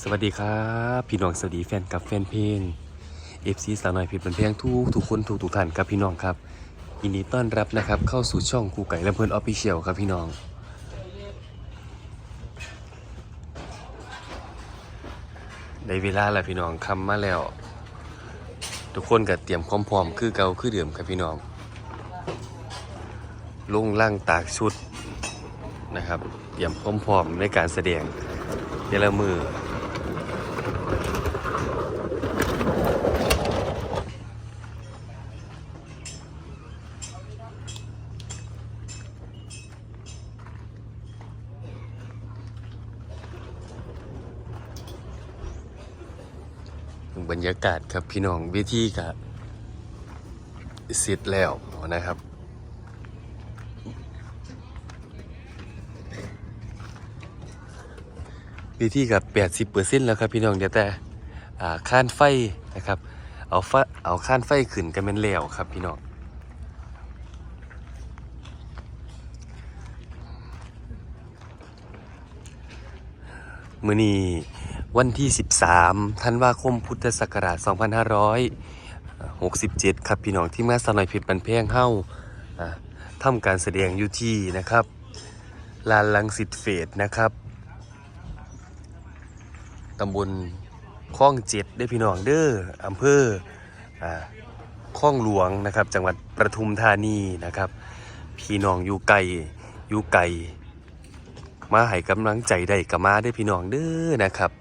สวัสดีครับพี่น้องสวัสดีแฟนกับแฟนเพลง FC สาวน้อยเพชรเป็นเพลงทุกทุกคนทุกทุกท่านครับพี่น้องครับยินดีต้อนรับนะครับ เข้าสู่ช่องครูไก่และเพื่อนออฟฟิเชียลครับพี่น้องได้เวลาแล้วพี่น้องคำมาแล้ว ทุกคนก็เตรียมความพร้อมคือเกาคือเดิมครับพี่น้องลงล่างตากชุดนะครับ เตรียมความพร้อมในการแสดงเยลมือ บรรยากาศครับพี่น้องเวทีกับเสร็จแล้วนะครับเวทีกับ 80%แล้วครับพี่น้องเดี๋ยวแต่ข้านไฟนะครับเอาฟ้าเอาข้านไฟขึ้นกันเป็นแล้วครับพี่น้องมือนี้ วันที่ 13 ธันวาคมพุทธศักราช 2567 ครับพี่น้องที่มาสนอยผิดบันเพงเฮ้าอ่าทำการแสดงอยู่ที่นะครับ ลานลังสิตเฟสนะครับตำบลคลองเจ็ดได้พี่น้องเด้ออำเภอคลองหลวงนะครับ จังหวัดประทุมธานีนะครับ พี่น้องอยู่ไกลอยู่ไกลมาให้กำลังใจได้กับมาได้พี่น้องเด้อนะครับ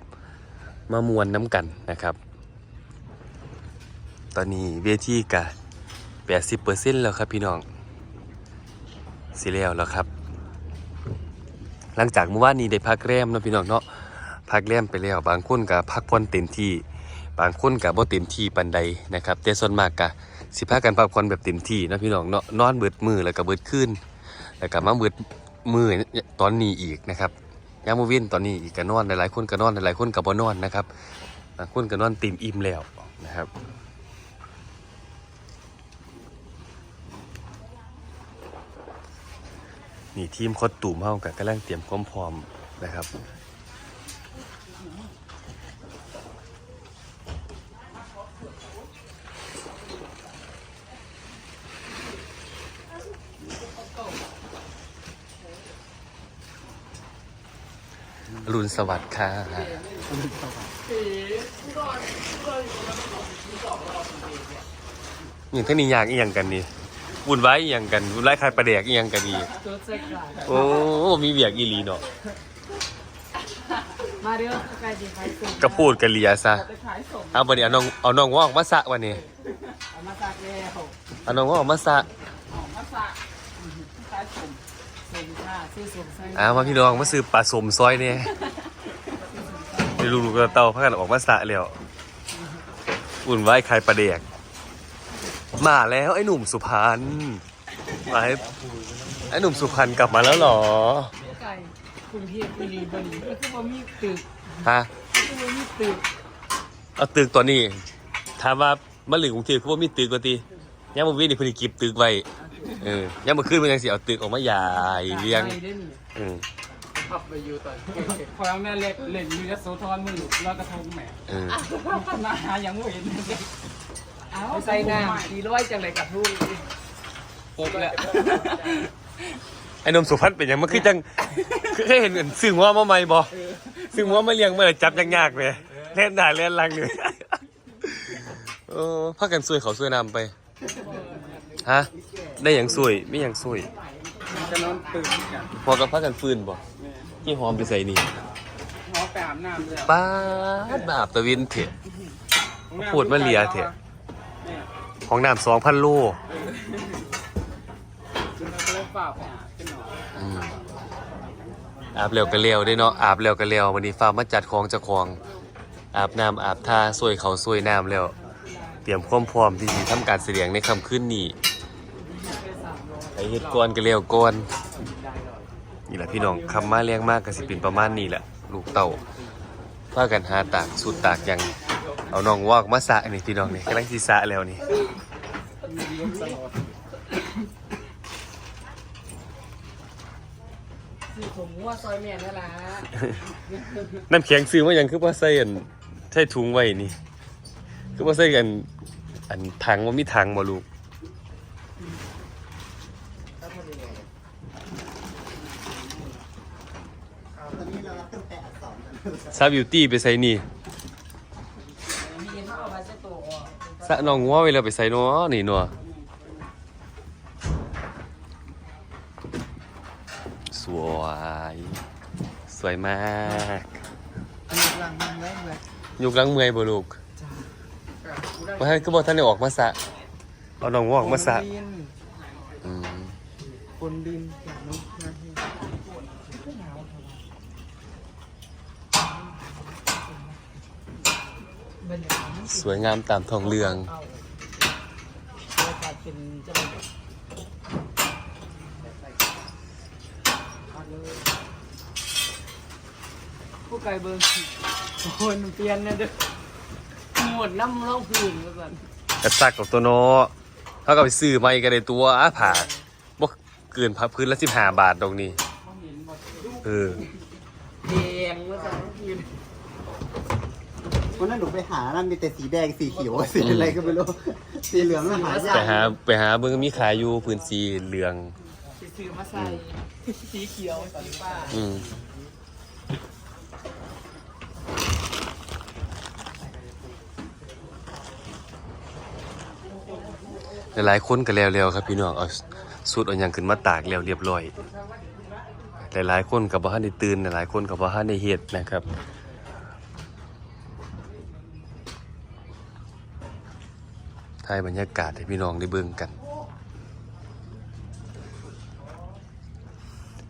มามวนน้ำกันนะครับ ตอนนี้เวทีกะ80%แล้วครับพี่น้องสิแล้วแล้วครับ หลังจากเมื่อวานนี้ได้พักแรมนะพี่น้องเนาะพักแรมไปแล้ว บางคนก็พักผ่อนเต็มที่ บางคนก็บ่เต็มที่ปานใดนะครับแต่ส่วนมากก็สิพากันพักผ่อนแบบเต็มที่นะพี่น้องเนาะนอนเบิดมือแล้วก็เบิดคืนแล้วก็มาเบิดมือตอนนี้อีกนะครับ ยามมือวินตอนนี้อีกก็นอนหลายๆคนก็นอนหลายๆคนก็บ่นอนนะครับบางคนก็นอนติ่มอิ่มแล้วนะครับนี่ทีมคดตูมเฮากับกำลังเตรียมความพร้อมนะครับ รุนสวัสดิ์ค่ะอย่างที่นี่อยากอีหยังกันนี่วุ่นวายอีหยังกันวุ่นวายใครประเดกอีหยังกันนี่ตัวเซ็กซ์โอ้มีเบียกอีหลีเนาะมาเด้อใกล้จะขายส่งก็พูดกันเลียซะจะขายส่งเอาบัดนี้เอาน้องเอาน้องว่าออกมาสะวันนี้เอามาสักแล้วเอาน้องว่าออกมาสะ ออกมาสักขายส่ง ส่งค่ะซื้อส่งใส่เอามาพี่น้องมาซื้อปลาสมซอยเนี่ยไปลูกๆเต่าพากันออกมาสะแล้วอุ่นไว้ใครประเดกมาแล้วไอ้หนุ่มสุพรรณมาให้ไอ้หนุ่มสุพรรณกลับมาแล้วเหรอไก่กรุงเทพบุรีบรีก็คือว่ามีตึกฮะก็คือว่ามีตึกเอาตึกตัวนี้ถามว่ามาหลึงกรุงเทพคือว่ามีตึกกว่าตีย่ามมาวิ่งนี่เพอดีกิบตึกไว้ เอ อย่ามมาขึ้นมันยังสิเอาตึกออกมาใหญ่เรียงไก่ได้นี่เออขับไปอยู่ตอนพอเอาแม่เล็กเล่นอยู่ยโสธรมือหลุดแล้วกระทงแหมเออมาหายังไม่เห็นเอาใส่น้ำดีร้อยจังเลยกับลูกปกแล้วไอ้หนมสุพรรณเป็นหยังมันคือจังคือเคยเห็นกันซึ่งว่ามาใหม่บ่ซึ่งว่ามาเลี้ยงเมื่อไหร่จับยากๆเลยเล่นได้เล่นลังเลยเออพักกันซวยเขาซวยนำไป ฮะ ได้อย่างซวยไม่อย่างซวยจะนอนตื่นกันพอกับพักกันฟืนบ่ที่หอมไปใส่นี่หอไปอาบน้ำเลยป้าดบาบตะวินเถอะพูดมาเลียเถอะของน้ำสองพันโลคุณก็เลยฝากไปอาบกันหน่อยอืมอาบเร็วก็เร็วได้เนาะอาบเร็วก็เร็ววันนี้ฟ้ามาจัดของเจะคอง อาบน้ำอาบท่าสวยเขาสวยน้ำแล้ว เตรียมความพร้อมที่จะทำการแสดงในคำขึ้นนี้ไอเฮ็ดก้อนก็เร็วก้อนนี่แหละพี่น้องคำมาเลี้ยงมากก็สิเป็นประมาณนี้แหละลูกเต่าพากันหาตากสูตรตากอย่างเอาน้องวอกมาสระนี่พี่น้องนี่กำลังสิสระแล้วนี่มีเลี้ยงตลอดซื้อผมว่าซอยแม่นั่นล่ะน้ำแข็งซื้อมาหยังคือว่าใส่อันใส่ถุงไว้นี่ คือว่าใส่อันอันถังว่ามีถังบ่ลูกตอนนี้เรารับตั้งแต่อักษรกันซาบิวตี้ไปใส่นี่มีมาเอามาเสตัวซะน้องงัวไว้แล้วไปใส่เนาะนี่เนาะสวย สวยมากอันนี้กำลังมันไว้เลยยุก หลังเมื่อยบ่ลูกบ่ทันคือบ่ทันได้ออกมาสระเอาน้องงัวออกมาสระดินอืมบนดินอย่างนี้นะบรรยากาศมันสวยงามตามท้องเรื่องเอาบรรยากาศเป็นจะเป็นผู้ไกลเบิร์โอ้ยมันเปลี่ยนนะเด้อ หมดน้ำร่องพื้นมาก่อนกระซักกับตัวเนาะเฮาก็ไปซื้อใหม่ก็ได้ตัวอาผาดบ่เกินพับพื้นละ15บาทดอกนี้ มองเห็นหมดเออ แดงมาก่อนร่องพื้นวันนั้นหนูไปหานั่นมีแต่สีแดงสีเขียวสีอะไรก็ไม่รู้ สีเหลืองน่ะหายากไปหาไปหาเบิ่งมีขายอยู่พื้นสีเหลืองสิซื้อมาใส่สีเขียวสีฟ้าอืม หลายๆคนก็แล้วๆครับพี่น้องเอาสูตรเอาหยังขึ้นมาตากแล้วเรียบร้อย หลายๆคนก็บ่ทันได้ตื่นหลายๆคนก็บ่ทันได้เฮ็ดนะครับถ่ายบรรยากาศให้พี่น้องได้เบิ่งกัน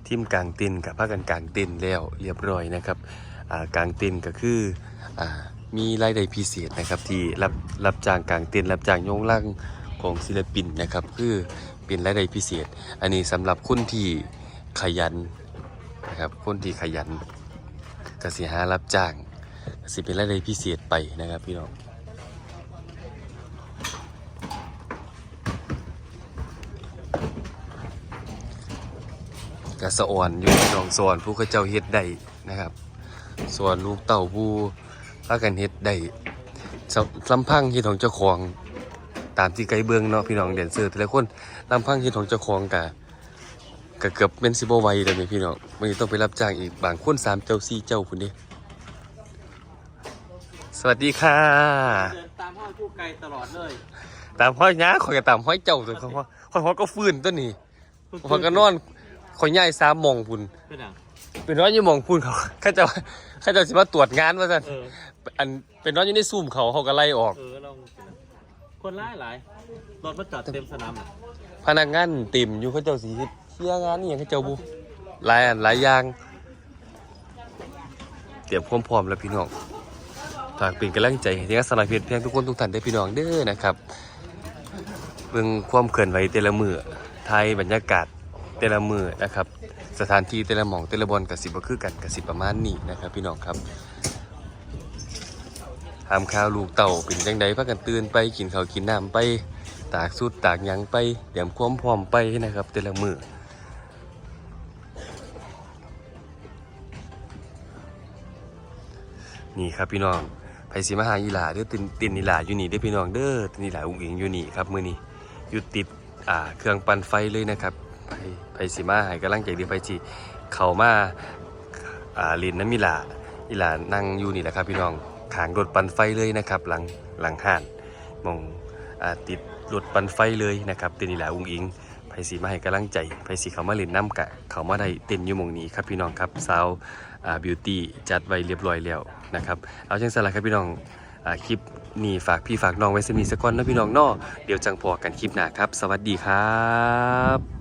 ทีมกลางตินกับพากันกลางตินแล้วเรียบร้อยนะครับอ่ากลางตินก็คืออ่ามีรายได้พิเศษนะครับที่รับรับจ้างกลางตินรับจ้างโยงล่าง ของศิลปินนะครับ คือเป็นรายได้พิเศษ อันนี้สำหรับคนที่ขยันนะครับคนที่ขยันกสิหารับจ้างก็สิเป็นรายได้พิเศษไปนะครับพี่น้องกะสอ่อนอยู่น้องสอนผู้เขาเจ้าเฮ็ดได้นะครับสอนลูกเต่าผู้พากันเฮ็ดได้สำลำพังเฮ็ดของเจ้าของ ตามที่ไกด์เบิ่งเนาะพี่น้องแดนเซอร์แต่ละคนลำพังเฮ็ดของเจ้าของกะกะเกือบเป็นสิบ่ไหวแล้วนี่พี่น้องวันนี้ต้องไปรับจ้างอีกบางคนสามเจ้าสี่เจ้าพุ่นเด้สวัสดีค่ะ เดินตามห้องผู้ไกลตลอดเลยตามห้อยน้าข่อยก็ตามห้อยเจ้าตัวเขาว่าข่อยฮอดก็ฟื้นตัวนี้ข่อยก็นอนข่อยย้ายสามหมองพุ่นเป็นอะเป็นน้อยอยี่หมองพูนเขาเขาจะเขาจะสิมาตรวจงานว่าสั่นเอออันเป็นน้อยอยู่ในซูมเขาเขาก็ไล่ออก เออลอง คนร้ายหลายรถมาจอดเต็มสนามอะพนักงานเต็มอยู่เขาเจ้าสีเที่ยงานนี่อย่างเขาเจ้าบุหลายอันหลายอย่างเตรียมความพร้อมแล้วพี่น้องฝากเป็นกำลังใจให้ที่สนายเพชรเพียงทุกคนทุกท่านได้พี่น้องเด้อนะครับเบิ่งความเคลื่อนไหวแต่ละมือไทยบรรยากาศแต่ละมือนะครับ สถานที่แต่ละหม่องแต่ละบอลกับสิบคือกันกับสิบประมาณนี้นะครับ พี่น้องครับ หามข้าวลูกเต่าเป็นจังใดพากันตื่นไปกินข้าวกินน้ำไป ตากสุดตากยังไปเตรียมความพร้อมไปนะครับ แต่ละมือนี่ครับพี่น้องไผสิมาหาอีหลาเด้อตินตินอีหลาอยู่นี่เด้อพี่น้องเด้อตินอีหลาอุ้งอิงอยู่นี่ครับมือนี้อยู่ติดอ่าเครื่องปั่นไฟเลยนะครับไผไผสิมาให้กำลังใจดีไผสิเข้ามาอ่าลินน้ำอีหลาอีหลานั่งอยู่นี่แหละครับพี่น้อง ขางรถปั่นไฟเลยนะครับ หลังหลังห้านมองอติดรถปันไฟเลยนะครับเต้นนี่แหละอุ้งอิงไผสีมาให้กำลังใจไผสีเขามาเล่นน้ำกะ เขามาได้เต้นอยู่มงนี้ครับพี่น้องครับสาวบิวตี้จัดไว้เรียบร้อยแล้วนะครับเอาจังสละครับพี่น้องอคลิปนี้ฝากพี่ฝากน้องไว้สมีสกอนนะพี่น้องนอเดี๋ยวจังพอกันคลิปหน้าครับ สวัสดีครับ